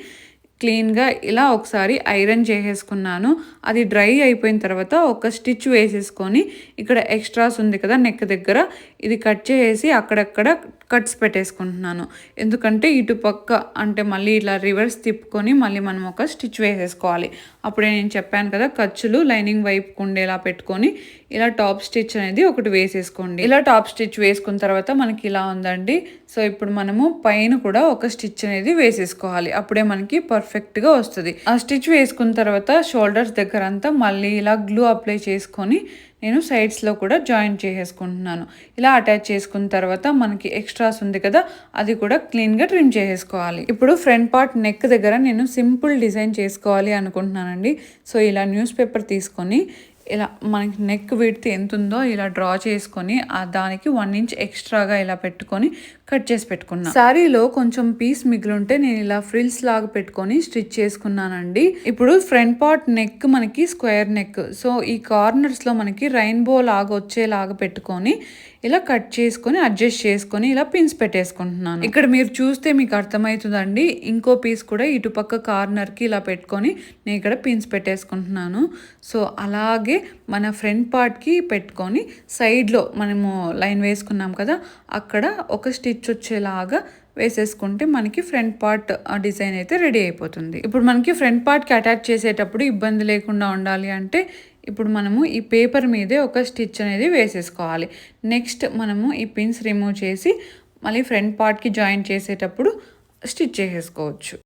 Speaker 1: క్లీన్గా ఇలా ఒకసారి ఐరన్ చేసేసుకున్నాను. అది డ్రై అయిపోయిన తర్వాత ఒక స్టిచ్ వేసేసుకొని ఇక్కడ ఎక్స్ట్రాస్ ఉంది కదా నెక్ దగ్గర ఇది కట్ చేసేసి అక్కడక్కడ కట్స్ పెట్టేసుకుంటున్నాను. ఎందుకంటే ఇటు పక్క అంటే మళ్ళీ ఇలా రివర్స్ తిప్పుకొని మళ్ళీ మనం ఒక స్టిచ్ వేసేసుకోవాలి. అప్పుడే నేను చెప్పాను కదా ఖర్చులు లైనింగ్ వైపు ఉండేలా పెట్టుకొని ఇలా టాప్ స్టిచ్ అనేది ఒకటి వేసేసుకోండి. ఇలా టాప్ స్టిచ్ వేసుకున్న తర్వాత మనకి ఇలా ఉందండి. సో ఇప్పుడు మనము పైన కూడా ఒక స్టిచ్ అనేది వేసేసుకోవాలి. అప్పుడే మనకి పర్ఫెక్ట్గా వస్తుంది. ఆ స్టిచ్ వేసుకున్న తర్వాత షోల్డర్స్ దగ్గర అంతా మళ్ళీ ఇలా గ్లూ అప్లై చేసుకొని నేను సైడ్స్లో కూడా జాయిన్ చేసేసుకుంటున్నాను. ఇలా అటాచ్ చేసుకున్న తర్వాత మనకి ఎక్స్ట్రాస్ ఉంది కదా అది కూడా క్లీన్గా ట్రిమ్ చేసేసుకోవాలి. ఇప్పుడు ఫ్రంట్ పార్ట్ నెక్ దగ్గర నేను సింపుల్ డిజైన్ చేసుకోవాలి అనుకుంటున్నానండి. సో ఇలా న్యూస్ పేపర్ తీసుకొని ఇలా మనకి నెక్ విడ్త్ ఎంత ఉందో ఇలా డ్రా చేసుకొని ఆ దానికి వన్ ఇంచ్ ఎక్స్ట్రాగా ఇలా పెట్టుకొని కట్ చేసి పెట్టుకున్నా. శారీలో కొంచెం పీస్ మిగిలింటే నేను ఇలా ఫ్రిల్స్ లాగా పెట్టుకొని స్టిచ్ చేసుకున్నానండి. ఇప్పుడు ఫ్రంట్ పార్ట్ నెక్ మనకి స్క్వేర్ నెక్ సో ఈ కార్నర్స్లో మనకి రెయిన్బో లాగా వచ్చేలాగా పెట్టుకొని ఇలా కట్ చేసుకొని అడ్జస్ట్ చేసుకొని ఇలా పిన్స్ పెట్టేసుకుంటున్నాను. ఇక్కడ మీరు చూస్తే మీకు అర్థమవుతుందండి. ఇంకో పీస్ కూడా ఇటుపక్క కార్నర్కి ఇలా పెట్టుకొని నేను ఇక్కడ పిన్స్ పెట్టేసుకుంటున్నాను. సో అలాగే మన ఫ్రంట్ పార్ట్కి పెట్టుకొని సైడ్లో మనము లైన్ వేసుకున్నాం కదా అక్కడ ఒక స్టిచ్ వచ్చేలాగా వేసేసుకుంటే మనకి ఫ్రంట్ పార్ట్ డిజైన్ అయితే రెడీ అయిపోతుంది. ఇప్పుడు మనకి ఫ్రంట్ పార్ట్కి అటాచ్ చేసేటప్పుడు ఇబ్బంది లేకుండా ఉండాలి అంటే ఇప్పుడు మనము ఈ పేపర్ మీదే ఒక స్టిచ్ అనేది వేసేసుకోవాలి. నెక్స్ట్ మనము ఈ పిన్స్ రిమూవ్ చేసి మళ్ళీ ఫ్రంట్ పార్ట్కి జాయిన్ చేసేటప్పుడు స్టిచ్ చేసేసుకోవచ్చు.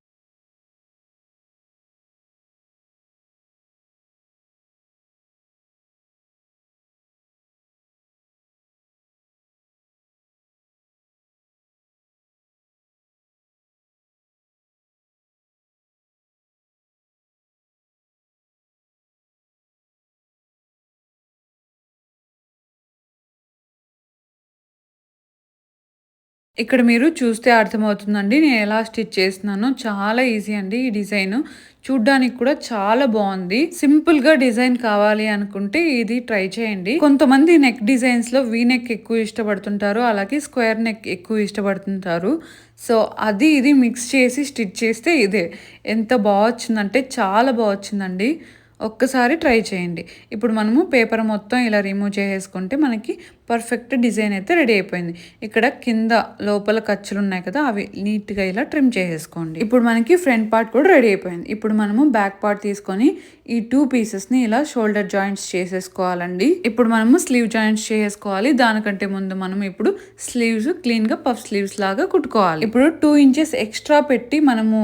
Speaker 1: ఇక్కడ మీరు చూస్తే అర్థమవుతుందండి. నేను ఎలా స్టిచ్ చేస్తున్నానో. చాలా ఈజీ అండి ఈ డిజైన్. చూడ్డానికి కూడా చాలా బాగుంది. సింపుల్గా డిజైన్ కావాలి అనుకుంటే ఇది ట్రై చేయండి. కొంతమంది నెక్ డిజైన్స్లో వీ నెక్ ఎక్కువ ఇష్టపడుతుంటారు. అలాగే స్క్వేర్ నెక్ ఎక్కువ ఇష్టపడుతుంటారు. సో అది ఇది మిక్స్ చేసి స్టిచ్ చేస్తే ఇదే. ఎంత బాగా వచ్చిందంటే చాలా బాగా వచ్చిందండి. ఒక్కసారి ట్రై చేయండి. ఇప్పుడు మనము పేపర్ మొత్తం ఇలా రిమూవ్ చేసేసుకుంటే మనకి పర్ఫెక్ట్ డిజైన్ అయితే రెడీ అయిపోయింది. ఇక్కడ కింద లోపల ఖర్చులు ఉన్నాయి కదా అవి నీట్గా ఇలా ట్రిమ్ చేసేసుకోండి. ఇప్పుడు మనకి ఫ్రంట్ పార్ట్ కూడా రెడీ అయిపోయింది. ఇప్పుడు మనము బ్యాక్ పార్ట్ తీసుకొని ఈ టూ పీసెస్ని ఇలా షోల్డర్ జాయింట్స్ చేసేసుకోవాలండి. ఇప్పుడు మనము స్లీవ్ జాయింట్స్ చేసుకోవాలి దానికంటే ముందు మనం ఇప్పుడు స్లీవ్స్ క్లీన్గా పఫ్ స్లీవ్స్ లాగా కుట్టుకోవాలి. ఇప్పుడు టూ ఇంచెస్ ఎక్స్ట్రా పెట్టి మనము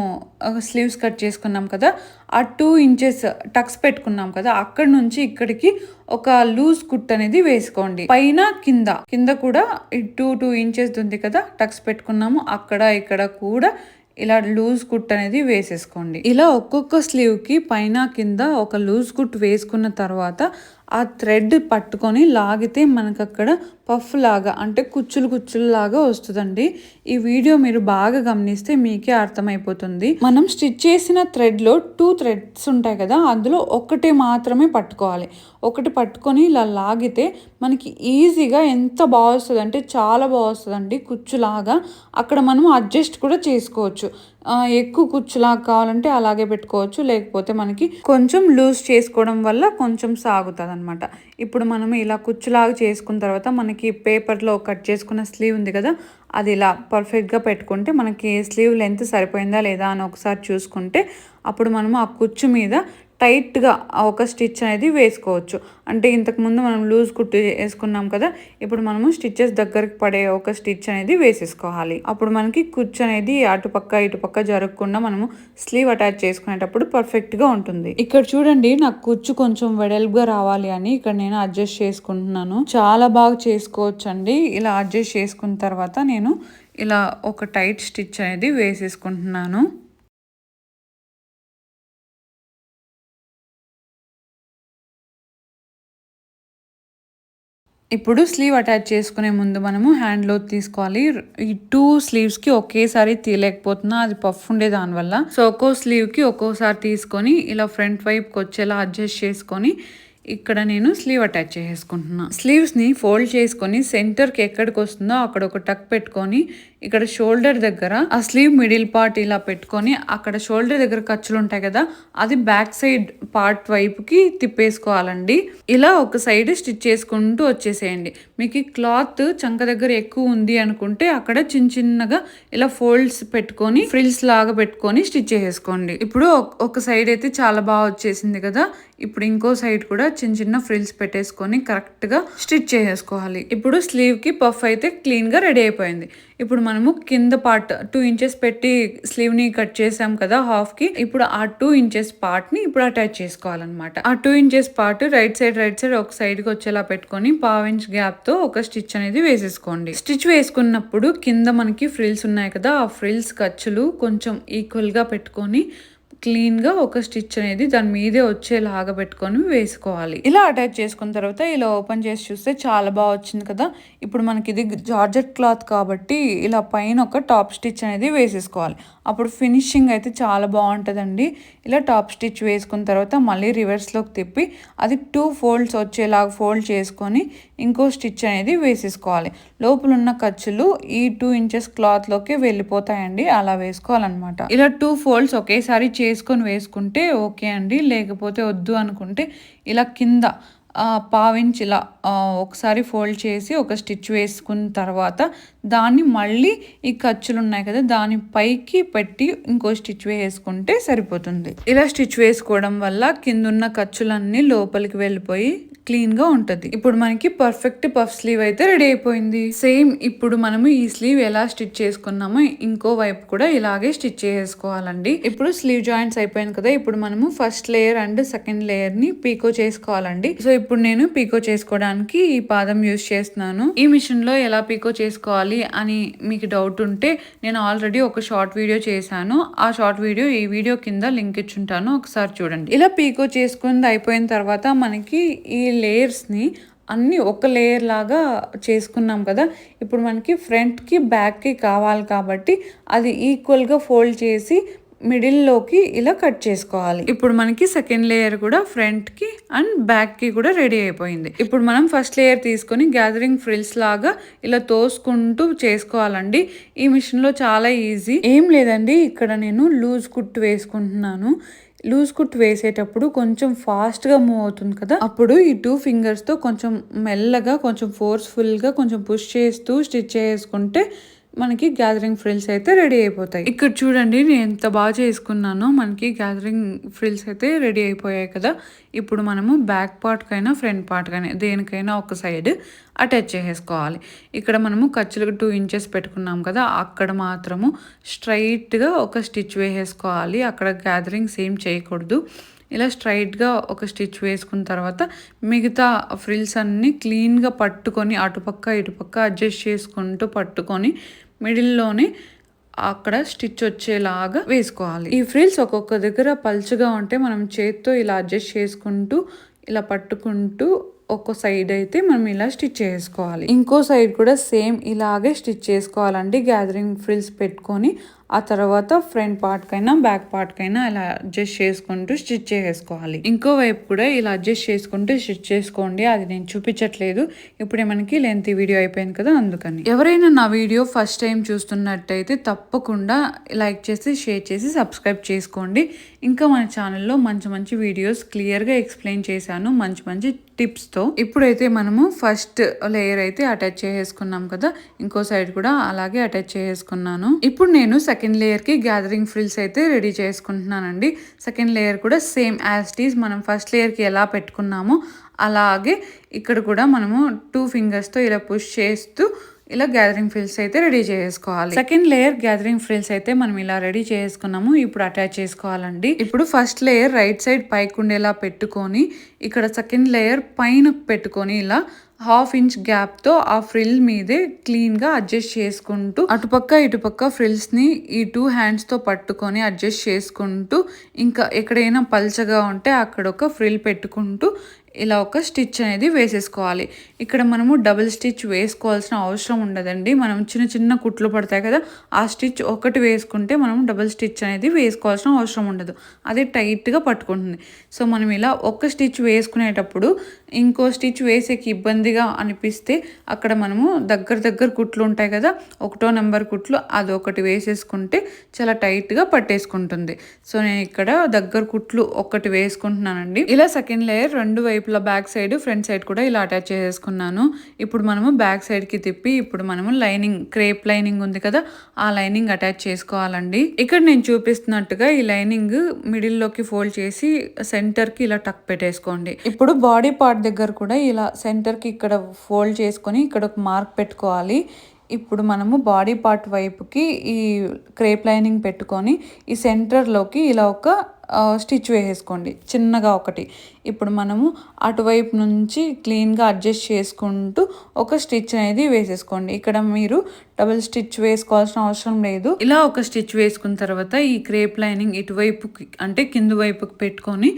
Speaker 1: స్లీవ్స్ కట్ చేసుకున్నాం కదా ఆ టూ ఇంచెస్ టక్స్ పెట్టుకున్నాం కదా అక్కడ నుంచి ఇక్కడికి ఒక లూజ్ కుట్ అనేది వేసుకోండి. పైన కింద కింద కూడా టూ టూ ఇంచెస్ ఉంది కదా టక్స్ పెట్టుకున్నాము. అక్కడ ఇక్కడ కూడా ఇలా లూజ్ కుట్ అనేది వేసేసుకోండి. ఇలా ఒక్కొక్క స్లీవ్కి పైన కింద ఒక లూజ్ కుట్ వేసుకున్న తర్వాత ఆ థ్రెడ్ పట్టుకొని లాగితే మనకు అక్కడ పఫ్ లాగా అంటే కుచ్చులు కుచ్చులు లాగా వస్తుందండి. ఈ వీడియో మీరు బాగా గమనిస్తే మీకే అర్థమైపోతుంది. మనం స్టిచ్ చేసిన థ్రెడ్లో టూ థ్రెడ్స్ ఉంటాయి కదా అందులో ఒకటి మాత్రమే పట్టుకోవాలి. ఒకటి పట్టుకొని ఇలా లాగితే మనకి ఈజీగా ఎంత బాగా వస్తుంది అంటే చాలా బాగా వస్తుందండి కుచ్చులాగా. అక్కడ మనం అడ్జస్ట్ కూడా చేసుకోవచ్చు. ఎక్కువ కుచ్చులాగా కావాలంటే అలాగే పెట్టుకోవచ్చు. లేకపోతే మనకి కొంచెం లూజ్ చేసుకోవడం వల్ల కొంచెం సాగుతుంది అనమాట ఇప్పుడు మనం ఇలా కుచ్చులాగా చేసుకున్న తర్వాత మనకి పేపర్లో కట్ చేసుకున్న స్లీవ్ ఉంది కదా అది ఇలా పర్ఫెక్ట్గా పెట్టుకుంటే మనకి స్లీవ్ లెంత్ సరిపోయిందా లేదా అని ఒకసారి చూసుకుంటే అప్పుడు మనము ఆ కుచ్చు మీద టైట్గా ఒక స్టిచ్ అనేది వేసుకోవచ్చు. అంటే ఇంతకుముందు మనం లూజ్ కుట్టు వేసుకున్నాం కదా ఇప్పుడు మనము స్టిచ్చెస్ దగ్గరికి పడే ఒక స్టిచ్ అనేది వేసేసుకోవాలి. అప్పుడు మనకి కుచ్చు అనేది అటుపక్క ఇటుపక్క జరగకుండా మనము స్లీవ్ అటాచ్ చేసుకునేటప్పుడు పర్ఫెక్ట్గా ఉంటుంది. ఇక్కడ చూడండి నాకు కుచ్చు కొంచెం వెడల్పుగా రావాలి అని ఇక్కడ నేను అడ్జస్ట్ చేసుకుంటున్నాను. చాలా బాగా చేసుకోవచ్చు అండి ఇలా అడ్జస్ట్ చేసుకున్న తర్వాత నేను ఇలా ఒక టైట్ స్టిచ్ అనేది వేసేసుకుంటున్నాను. ఇప్పుడు స్లీవ్ అటాచ్ చేసుకునే ముందు మనము హ్యాండ్లో తీసుకోవాలి. ఈ టూ స్లీవ్స్కి ఒకేసారి తీయలేకపోతున్నా అది పఫ్ ఉండే దానివల్ల సో ఒక్కో స్లీవ్కి ఒక్కోసారి తీసుకొని ఇలా ఫ్రంట్ వైపుకి వచ్చేలా అడ్జస్ట్ చేసుకొని ఇక్కడ నేను స్లీవ్ అటాచ్ చేసుకుంటున్నా స్లీవ్స్ని ఫోల్డ్ చేసుకొని సెంటర్కి ఎక్కడికి వస్తుందో అక్కడ ఒక టక్ పెట్టుకొని ఇక్కడ షోల్డర్ దగ్గర ఆ స్లీవ్ మిడిల్ పార్ట్ ఇలా పెట్టుకొని అక్కడ షోల్డర్ దగ్గర ఖర్చులు ఉంటాయి కదా అది బ్యాక్ సైడ్ పార్ట్ వైపుకి తిప్పేసుకోవాలండి. ఇలా ఒక సైడ్ స్టిచ్ చేసుకుంటూ వచ్చేసేయండి. మీకు క్లాత్ చంక దగ్గర ఎక్కువ ఉంది అనుకుంటే అక్కడ చిన్న చిన్నగా ఇలా ఫోల్డ్స్ పెట్టుకొని ఫ్రిల్స్ లాగా పెట్టుకొని స్టిచ్ చేసేసుకోండి. ఇప్పుడు ఒక సైడ్ అయితే చాలా బాగా వచ్చేసింది కదా ఇప్పుడు ఇంకో సైడ్ కూడా చిన్న చిన్న ఫ్రిల్స్ పెట్టేసుకొని కరెక్ట్గా స్టిచ్ చేసేసుకోవాలి. ఇప్పుడు స్లీవ్కి పఫ్ అయితే క్లీన్గా రెడీ అయిపోయింది. ఇప్పుడు మనము కింద పార్ట్ టూ ఇంచెస్ పెట్టి స్లీవ్ని కట్ చేసాం కదా హాఫ్కి ఇప్పుడు ఆ టూ ఇంచెస్ పార్ట్ని ఇప్పుడు అటాచ్ చేసుకోవాలన్నమాట. ఆ two inches part right side right side ఒక సైడ్కి వచ్చేలా పెట్టుకొని పావు ఇంచ్ గ్యాప్తో ఒక స్టిచ్ అనేది వేసేసుకోండి. స్టిచ్ వేసుకున్నప్పుడు కింద మనకి ఫ్రిల్స్ ఉన్నాయి కదా ఆ ఫ్రిల్స్ ఖర్చులు కొంచెం ఈక్వల్గా పెట్టుకొని క్లీన్గా ఒక స్టిచ్ అనేది దాని మీదే వచ్చేలాగా పెట్టుకొని వేసుకోవాలి. ఇలా అటాచ్ చేసుకున్న తర్వాత ఇలా ఓపెన్ చేసి చూస్తే చాలా బాగా వచ్చింది కదా. ఇప్పుడు మనకి ఇది జార్జెట్ క్లాత్ కాబట్టి ఇలా పైన ఒక టాప్ స్టిచ్ అనేది వేసేసుకోవాలి. అప్పుడు ఫినిషింగ్ అయితే చాలా బాగుంటుందండి. ఇలా టాప్ స్టిచ్ వేసుకున్న తర్వాత మళ్ళీ రివర్స్లోకి తిప్పి అది టూ ఫోల్డ్స్ వచ్చేలాగా ఫోల్డ్ చేసుకొని ఇంకో స్టిచ్ అనేది వేసేసుకోవాలి. లోపల ఉన్న ఖర్చులు ఈ టూ ఇంచెస్ క్లాత్లోకి వెళ్ళిపోతాయండి. అలా వేసుకోవాలన్నమాట. ఇలా టూ ఫోల్డ్స్ ఒకేసారి చే చేసుకొని వేసుకుంటే ఓకే అండి. లేకపోతే వద్దు అనుకుంటే ఇలా కింద పావించి పావించ్ ఇలా ఒకసారి ఫోల్డ్ చేసి ఒక స్టిచ్ వేసుకున్న తర్వాత దాన్ని మళ్ళీ ఈ ఖర్చులు ఉన్నాయి కదా దాని పైకి పెట్టి ఇంకో స్టిచ్ వేసుకుంటే సరిపోతుంది. ఇలా స్టిచ్ వేసుకోవడం వల్ల కింద ఉన్న ఖర్చులన్నీ లోపలికి వెళ్ళిపోయి క్లీన్గా ఇప్పుడు మనకి పర్ఫెక్ట్ పఫ్ స్లీవ్ అయితే రెడీ అయిపోయింది. సేమ్ ఇప్పుడు మనము ఈ స్లీవ్ ఎలా స్టిచ్ చేసుకున్నామో ఇంకో వైపు కూడా ఇలాగే స్టిచ్ చేసుకోవాలండి. ఇప్పుడు స్లీవ్ జాయింట్స్ అయిపోయింది కదా ఇప్పుడు మనము ఫస్ట్ లేయర్ అండ్ సెకండ్ లేయర్ని పీకో చేసుకోవాలండి. సో ఇప్పుడు నేను పీకో చేసుకోవడానికి ఈ పాదం యూస్ చేస్తున్నాను. ఈ మిషన్లో ఎలా పీకో చేసుకోవాలి అని మీకు డౌట్ ఉంటే నేను ఆల్రెడీ ఒక షార్ట్ వీడియో చేశాను. ఆ షార్ట్ వీడియో ఈ వీడియో కింద లింక్ ఇచ్చుంటాను. ఒకసారి చూడండి. ఇలా పీకో చేసుకుంది అయిపోయిన తర్వాత మనకి ఈ లేయర్స్ని అన్నీ అన్ని ఒక లేయర్ లాగా చేసుకున్నాం కదా. ఇప్పుడు మనకి ఫ్రంట్కి బ్యాక్కి కావాలి కాబట్టి అది ఈక్వల్గా ఫోల్డ్ చేసి మిడిల్లోకి ఇలా కట్ చేసుకోవాలి. ఇప్పుడు మనకి సెకండ్ లేయర్ కూడా ఫ్రంట్కి అండ్ బ్యాక్కి కూడా రెడీ అయిపోయింది. ఇప్పుడు మనం ఫస్ట్ లేయర్ తీసుకొని గ్యాదరింగ్ ఫ్రిల్స్ లాగా ఇలా తోసుకుంటూ చేసుకోవాలండి. ఈ మిషన్లో చాలా ఈజీ ఏం లేదండి ఇక్కడ నేను లూజ్ కుట్టు వేసుకుంటున్నాను. లూజ్ కుట్ వేసేటప్పుడు కొంచెం ఫాస్ట్గా మూవ్ అవుతుంది కదా? అప్పుడు ఈ టూ ఫింగర్స్తో కొంచెం మెల్లగా కొంచెం ఫోర్స్ఫుల్గా కొంచెం పుష్ చేస్తూ స్టిచ్ చేసుకుంటే మనకి గ్యాదరింగ్ ఫ్రిల్స్ అయితే రెడీ అయిపోతాయి. ఇక్కడ చూడండి నేను ఎంత బాగా చేసుకున్నానో మనకి గ్యాదరింగ్ ఫ్రిల్స్ అయితే రెడీ అయిపోయాయి కదా. ఇప్పుడు మనము బ్యాక్ పార్ట్కైనా ఫ్రంట్ పార్ట్కైనా దేనికైనా ఒక సైడ్ అటాచ్ చేసేసుకోవాలి. ఇక్కడ మనము ఖర్చులకు టూ ఇంచెస్ పెట్టుకున్నాం కదా అక్కడ మాత్రము స్ట్రైట్గా ఒక స్టిచ్ వేసేసుకోవాలి. అక్కడ గ్యాదరింగ్స్ ఏం చేయకూడదు. ఇలా స్ట్రైట్గా ఒక స్టిచ్ వేసుకున్న తర్వాత మిగతా ఫ్రిల్స్ అన్నీ క్లీన్గా పట్టుకొని అటుపక్క ఇటుపక్క అడ్జస్ట్ చేసుకుంటూ పట్టుకొని మిడిల్లోనే అక్కడ స్టిచ్ వచ్చేలాగా వేసుకోవాలి. ఈ ఫ్రిల్స్ ఒక్కొక్క దగ్గర పల్చగా ఉంటే మనం చేత్తో ఇలా అడ్జస్ట్ చేసుకుంటూ ఇలా పట్టుకుంటూ ఒక్కో సైడ్ అయితే మనం ఇలా స్టిచ్ చేసుకోవాలి. ఇంకో సైడ్ కూడా సేమ్ ఇలాగే స్టిచ్ చేసుకోవాలండి. గ్యాదరింగ్ ఫ్రిల్స్ పెట్టుకొని ఆ తర్వాత ఫ్రంట్ పార్ట్ కైనా బ్యాక్ పార్ట్ కైనా ఇలా అడ్జస్ట్ చేసుకుంటూ స్టిచ్ చేసుకోవాలి. ఇంకో వైపు కూడా ఇలా అడ్జస్ట్ చేసుకుంటూ స్టిచ్ చేసుకోండి. అది నేను చూపించట్లేదు. ఇప్పుడే మనకి లెంత్ వీడియో అయిపోయింది కదా అందుకని. ఎవరైనా నా వీడియో ఫస్ట్ టైం చూస్తున్నట్టయితే తప్పకుండా లైక్ చేసి షేర్ చేసి సబ్స్క్రైబ్ చేసుకోండి. ఇంకా మన ఛానల్లో మంచి మంచి వీడియోస్ క్లియర్గా ఎక్స్ప్లెయిన్ చేశాను. మంచి మంచి టిప్స్తో ఇప్పుడైతే మనము ఫస్ట్ లేయర్ అయితే అటాచ్ చేసేసుకున్నాం కదా ఇంకో సైడ్ కూడా అలాగే అటాచ్ చేసేసుకున్నాను. ఇప్పుడు నేను సెకండ్ లేయర్కి గ్యాదరింగ్ ఫ్రిల్స్ అయితే రెడీ చేసుకుంటున్నానండి. సెకండ్ లేయర్ కూడా సేమ్ యాజ్ టీజ్ మనం ఫస్ట్ లేయర్కి ఎలా పెట్టుకున్నామో అలాగే ఇక్కడ కూడా మనము టూ ఫింగర్స్తో ఇలా పుష్ చేస్తూ ఇలా గ్యాదరింగ్ ఫ్రిల్స్ అయితే రెడీ చేసుకోవాలి. సెకండ్ లేయర్ గ్యాదరింగ్ ఫ్రిల్స్ అయితే మనం ఇలా రెడీ చేసుకున్నాము. ఇప్పుడు అటాచ్ చేసుకోవాలండి. ఇప్పుడు ఫస్ట్ లేయర్ రైట్ సైడ్ పైకి ఉండేలా పెట్టుకొని ఇక్కడ సెకండ్ లేయర్ పైన పెట్టుకొని ఇలా హాఫ్ ఇంచ్ గ్యాప్తో ఆ ఫ్రిల్ మీదే క్లీన్గా అడ్జస్ట్ చేసుకుంటూ అటుపక్క ఇటుపక్క ఫ్రిల్స్ని ఈ టూ హ్యాండ్స్తో పట్టుకొని అడ్జస్ట్ చేసుకుంటూ ఇంకా ఎక్కడైనా పల్చగా ఉంటే అక్కడ ఒక ఫ్రిల్ పెట్టుకుంటూ ఇలా ఒక స్టిచ్ అనేది వేసేసుకోవాలి. ఇక్కడ మనము డబుల్ స్టిచ్ వేసుకోవాల్సిన అవసరం ఉండదండి. మనం చిన్న చిన్న కుట్లు పడతాయి కదా ఆ స్టిచ్ ఒకటి వేసుకుంటే మనం డబుల్ స్టిచ్ అనేది వేసుకోవాల్సిన అవసరం ఉండదు. అది టైట్గా పట్టుకుంటుంది. సో మనం ఇలా ఒక స్టిచ్ వేసుకునేటప్పుడు ఇంకో స్టిచ్ వేసేకి ఇబ్బందిగా అనిపిస్తే అక్కడ మనము దగ్గర దగ్గర కుట్లు ఉంటాయి కదా ఒకటో నెంబర్ కుట్లు అది ఒకటి వేసేసుకుంటే చాలా టైట్గా పట్టేసుకుంటుంది. సో నేను ఇక్కడ దగ్గర కుట్లు ఒకటి వేసుకుంటున్నానండి. ఇలా సెకండ్ లేయర్ రెండు వైపు వైపుల బ్యాక్ సైడ్ ఫ్రంట్ సైడ్ కూడా ఇలా అటాచ్ చేసేసుకున్నాను ఇప్పుడు మనము బ్యాక్ సైడ్కి తిప్పి ఇప్పుడు మనము లైనింగ్ క్రేప్ లైనింగ్ ఉంది కదా ఆ లైనింగ్ అటాచ్ చేసుకోవాలండి. ఇక్కడ నేను చూపిస్తున్నట్టుగా ఈ లైనింగ్ మిడిల్లోకి ఫోల్డ్ చేసి సెంటర్కి ఇలా టక్ పెట్టేసుకోండి. ఇప్పుడు బాడీ పార్ట్ దగ్గర కూడా ఇలా సెంటర్కి ఇక్కడ ఫోల్డ్ చేసుకొని ఇక్కడ ఒక మార్క్ పెట్టుకోవాలి. ఇప్పుడు మనము బాడీ పార్ట్ వైపుకి ఈ క్రేప్ లైనింగ్ పెట్టుకొని ఈ సెంటర్లోకి ఇలా ఒక స్టిచ్ వేసేసుకోండి. చిన్నగా ఒకటి. ఇప్పుడు మనము అటువైపు నుంచి క్లీన్గా అడ్జస్ట్ చేసుకుంటూ ఒక స్టిచ్ అనేది వేసేసుకోండి. ఇక్కడ మీరు డబుల్ స్టిచ్ వేసుకోవాల్సిన అవసరం లేదు. ఇలా ఒక స్టిచ్ వేసుకున్న తర్వాత ఈ క్రేప్ లైనింగ్ ఇటువైపు అంటే కింద వైపుకి పెట్టుకొని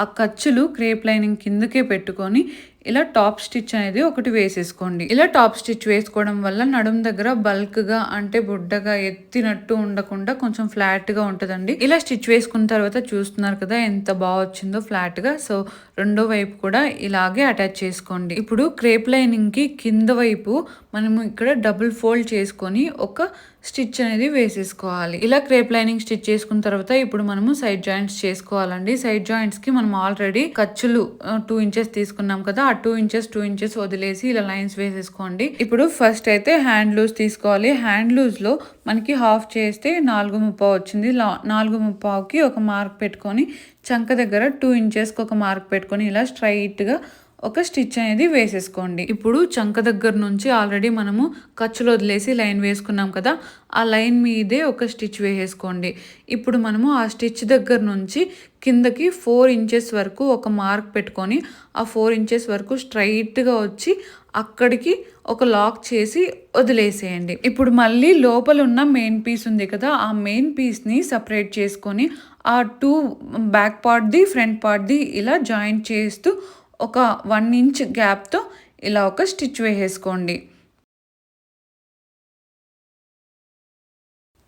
Speaker 1: ఆ ఖర్చులు క్రేప్ లైనింగ్ కిందకే పెట్టుకొని ఇలా టాప్ స్టిచ్ అనేది ఒకటి వేసేసుకోండి. ఇలా టాప్ స్టిచ్ వేసుకోవడం వల్ల నడుం దగ్గర బల్క్గా అంటే బుడ్డగా ఎత్తినట్టు ఉండకుండా కొంచెం ఫ్లాట్గా ఉంటుందండి. ఇలా స్టిచ్ వేసుకున్న తర్వాత చూస్తున్నారు కదా ఎంత బాగా వచ్చిందో ఫ్లాట్గా. సో రెండో వైపు కూడా ఇలాగే అటాచ్ చేసుకోండి. ఇప్పుడు క్రేప్ లైనింగ్కి కింద వైపు మనము ఇక్కడ డబుల్ ఫోల్డ్ చేసుకొని ఒక స్టిచ్ అనేది వేసేసుకోవాలి. ఇలా క్రేప్ లైనింగ్ స్టిచ్ చేసుకున్న తర్వాత ఇప్పుడు మనము సైడ్ జాయింట్స్ చేసుకోవాలండి. సైడ్ జాయింట్స్కి మనం ఆల్రెడీ ఖర్చులు టూ ఇంచెస్ తీసుకున్నాం కదా ఆ టూ ఇంచెస్ టూ ఇంచెస్ వదిలేసి ఇలా లైన్స్ వేసేసుకోండి. ఇప్పుడు ఫస్ట్ అయితే హ్యాండ్ లూజ్ తీసుకోవాలి. హ్యాండ్ లూజ్లో మనకి హాఫ్ చేస్తే నాలుగు ముప్పావు వచ్చింది. నాలుగు ముప్పావుకి ఒక మార్క్ పెట్టుకొని చంక దగ్గర టూ ఇంచెస్కి ఒక మార్క్ పెట్టుకొని ఇలా స్ట్రైట్గా ఒక స్టిచ్ అనేది వేసేసుకోండి. ఇప్పుడు చంక దగ్గర నుంచి ఆల్రెడీ మనము ఖర్చులు వదిలేసి లైన్ వేసుకున్నాం కదా ఆ లైన్ మీదే ఒక స్టిచ్ వేసేసుకోండి. ఇప్పుడు మనము ఆ స్టిచ్ దగ్గర నుంచి కిందకి ఫోర్ ఇంచెస్ వరకు ఒక మార్క్ పెట్టుకొని ఆ ఫోర్ ఇంచెస్ వరకు స్ట్రైట్గా వచ్చి అక్కడికి ఒక లాక్ చేసి వదిలేసేయండి. ఇప్పుడు మళ్ళీ లోపల ఉన్న మెయిన్ పీస్ ఉంది కదా ఆ మెయిన్ పీస్ని సపరేట్ చేసుకొని ఆ టూ బ్యాక్ పార్ట్ది ఫ్రంట్ పార్ట్ది ఇలా జాయింట్ చేస్తూ ఒక వన్ ఇంచ్ గ్యాప్తో ఇలా ఒక స్టిచ్ వేసేసుకోండి.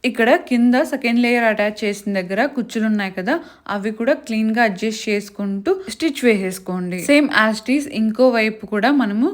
Speaker 1: ఇక్కడ కింద సెకండ్ లేయర్ అటాచ్ చేసిన దగ్గర కుచ్చులు ఉన్నాయి కదా అవి కూడా క్లీన్గా అడ్జస్ట్ చేసుకుంటూ స్టిచ్ వేసేసుకోండి. సేమ్ యాస్టీస్ ఇంకో వైపు కూడా మనము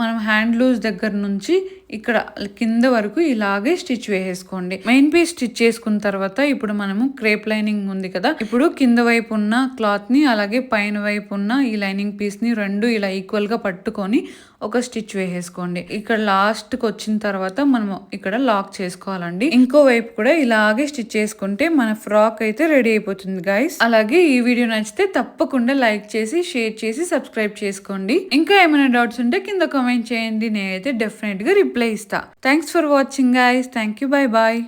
Speaker 1: మనం హ్యాండ్ లూజ్ దగ్గర నుంచి ఇక్కడ కింద వరకు ఇలాగే స్టిచ్ వేసేసుకోండి. మెయిన్ పీస్ స్టిచ్ చేసుకున్న తర్వాత ఇప్పుడు మనము క్రేప్ లైనింగ్ ఉంది కదా. ఇప్పుడు కింద వైపు ఉన్న క్లాత్ని అలాగే పైన వైపు ఉన్న ఈ లైనింగ్ పీస్ని రెండు ఇలా ఈక్వల్గా పట్టుకొని ఒక స్టిచ్ వేసేసుకోండి. ఇక్కడ లాస్ట్కి వచ్చిన తర్వాత మనం ఇక్కడ లాక్ చేసుకోవాలండి. ఇంకో వైపు కూడా ఇలాగే స్టిచ్ చేసుకుంటే మన ఫ్రాక్ అయితే రెడీ అయిపోతుంది గైస్ అలాగే ఈ వీడియో నచ్చితే తప్పకుండా లైక్ చేసి షేర్ చేసి సబ్స్క్రైబ్ చేసుకోండి. ఇంకా ఏమైనా డౌట్స్ ఉంటే కింద కామెంట్ చేయండి. నేనైతే డెఫినెట్గా రిప్లై ఇస్తా. Thanks for watching guys thank you bye bye